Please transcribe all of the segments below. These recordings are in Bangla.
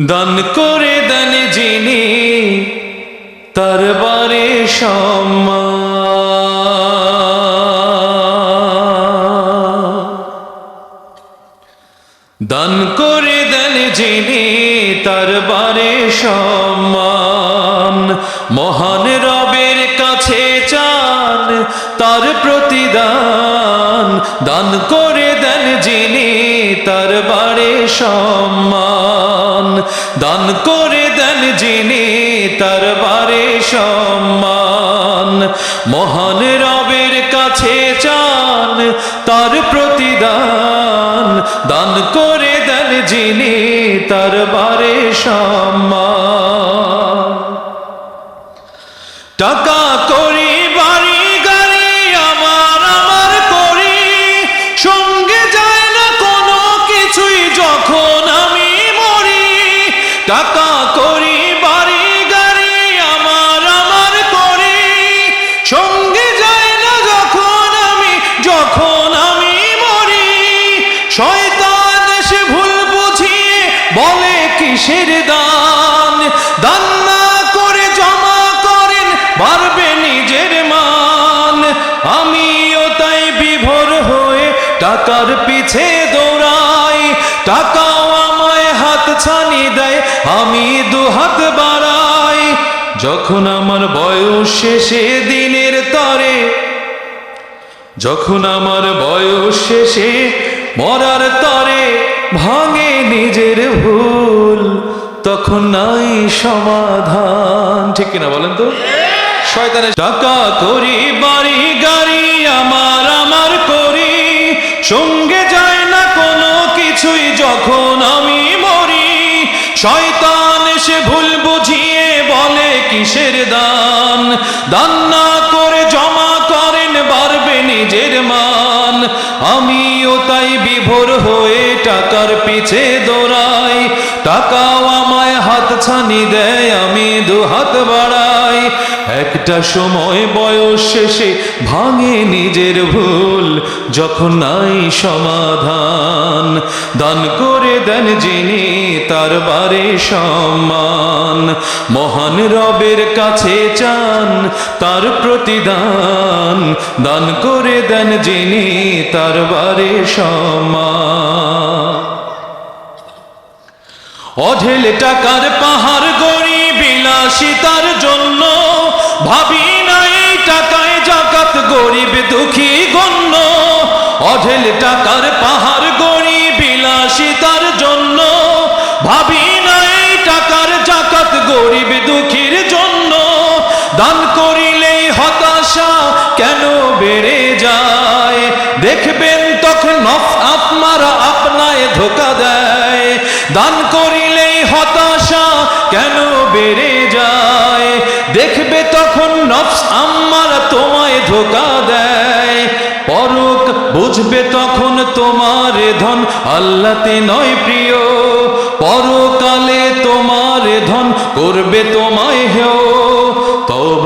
দান করে দেন যিনি তার বারে দান করে দেন যিনি তার বারে সম্মান। মহান রবের কাছে চান তার প্রতিদান। দান করে দেন যিনি তার বারে সম্মান। দান করে দেন যিনি তার বারে সম্মান। মহান রবের কাছে চান তার প্রতিদান। দান করে দেন যিনি তার বারে সম্মান। টাকা বলে কিসের দান? করে জমা পারবে নিজের মান। আমিও তাই বিভোর হয়ে টাকার পিছে দৌড়াই হাত ছানি দেয়, আমি দু হাত বাড়াই। যখন আমার বয়স শেষে দিনের তরে, যখন আমার বয়স শেষে মরার তরে ভাঙে নিজের ভুল, তখন নাই সমাধান। ঠিক কিনা বলেন তো? শয়তানের টাকা করি, বাড়ি গাড়ি আমার আমার করি। সঙ্গে যায় না কোনো কিছুই যখন শয়তান সে ভুল বুঝিয়ে বলে, কিসের দান? দান না করে জমা করেন, বাড়বে নিজের মান। আমিও তাই বিভোর হয়ে টাকার পিছে দৌড়াই। টাকাও আমায় হাত ছানি দেয়, আমি দু হাত একটা সময় বয়স শেষে ভাঙে নিজের ভুল, যখন নাই সমাধান। দান করে দেন যিনি, তার বারে সম্মান। মহান রবের কাছে চান, তার প্রতিদান। দান করে দেন যিনি, তার বারে সম্মান। অঢেল টাকার পাহাড় গড়ি অঢেল টাকার পাহাড় গড়ি বিলাসিতার জন্য। ভাবি না এই টাকার জাকাত গরিব দুঃখীর জন্য। দান করিলেই হতাশা কেন বেড়ে যায়? দেখবেন তখন আপনারা আপনায় ধোকা দেয়। দান করিলেই হতাশা কেন বেড়ে যায়? দেখবে তখন নফস আমার তোমায় ধোকা দেয়। বুঝবে তখন তোমার ধন। আল্লাতে নয় প্রিয় পরকালে তোমার ধন। করবে তোমায় হেও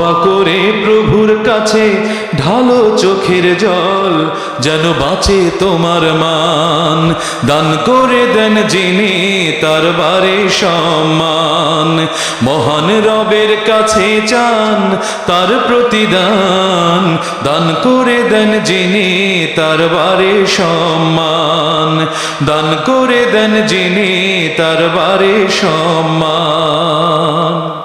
তবা করে প্রভুর কাছে, ঢালো চোখের জল, যেন বাঁচে তোমার মান। দান করে দেন যিনি তার বারে সম্মান। মহান রবের কাছে চান তার প্রতিদান। দান করে দেন যিনি তার বারে সম্মান। দান করে দেন যিনি তার বারে সম্মান।